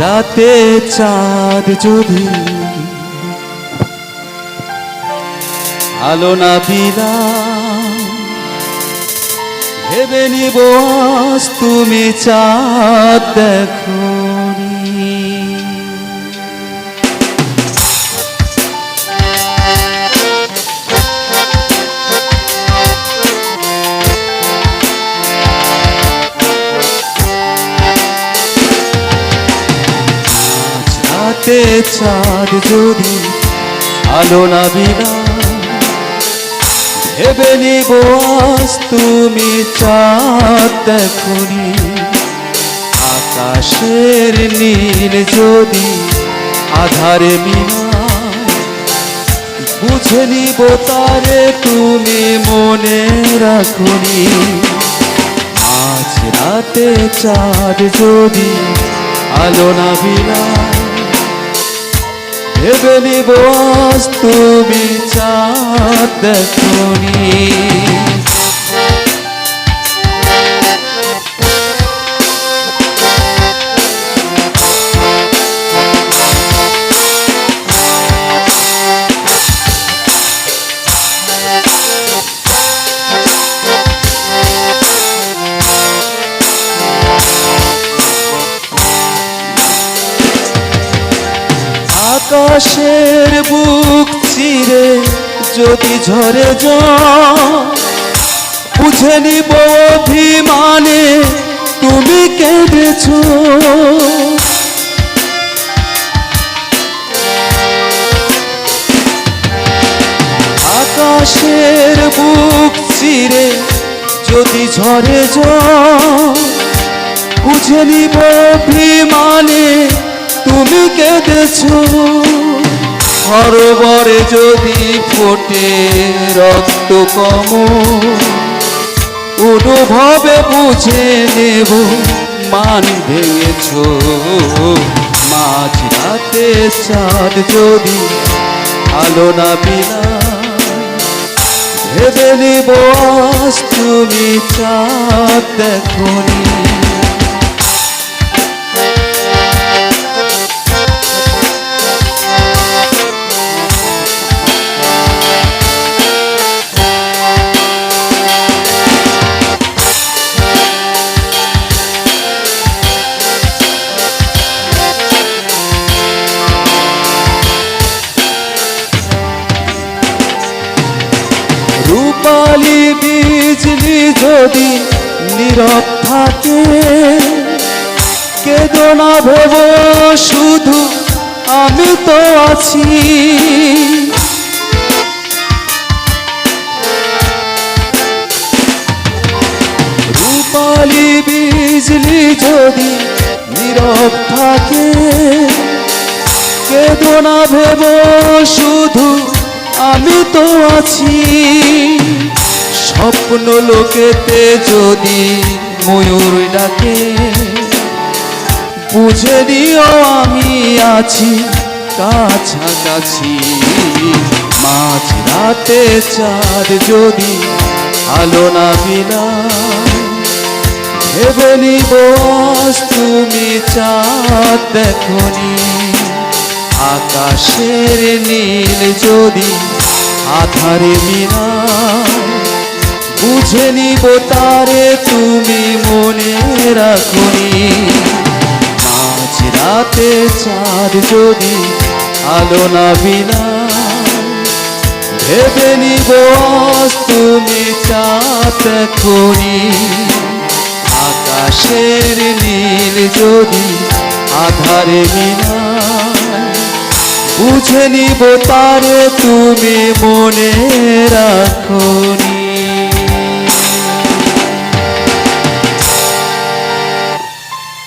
রাতে চাঁদ যদি আলো না বিনা ভেবে নিব তুমি চাঁদ দেখো। রাতে চাঁদ যদি আলো না বিনা ভেবে নিব আজ তুমি চাঁদ দেখনি। আকাশের নীল যদি আধারে মিনা বুঝে নিব তারে তুমি মনে রাখনি। আজ রাতে চাঁদ যদি আলো না বিনা ভেবে নিব তুমি চাঁদ দেখনি। আকাশের বুক চিরে যদি ঝরে বুঝে নিব অভিমানে তুমি কেঁদেছ। আকাশের বুক চিরে যদি ঝরে বুঝে নিব অভিমানে তুমি কেঁদেছ? হরবরে যদি ফোটে রক্ত কম অনুভবে বুঝে নেব মান ভেঙেছ। মাঝ রাতে চাঁদ যদি আলো না বিনা ভেবে নিব তুমি চাঁদ দেখনি। বিজলি যদি নীরব থাকে কেদনা ভেব, শুধু আমি তো আছি। রূপালি বিজলি যদি নীরব থাকে কেদনা ভেব, শুধু আমি তো আছি। স্বপ্ন লোকেতে যদি ময়ূর ডাকে, বুঝে নিও আমি আছি, কাছাকাছি। মাঝ রাতে চাঁদ যদি আলো না বিনা ভেবে নিব তুমি চাঁদ দেখনি। আকাশের নীল যদি আধারে মিনা বুঝে নিব তারে তুমি মনে রাখনি। মাঝ রাতে চাঁদ যদি আলো না বিনা, ভেবে নিব তুমি চাঁদ দেখনি। আকাশের নীল যদি আধারে মিনা বুঝে নিব তারে তুমি মনে রাখো।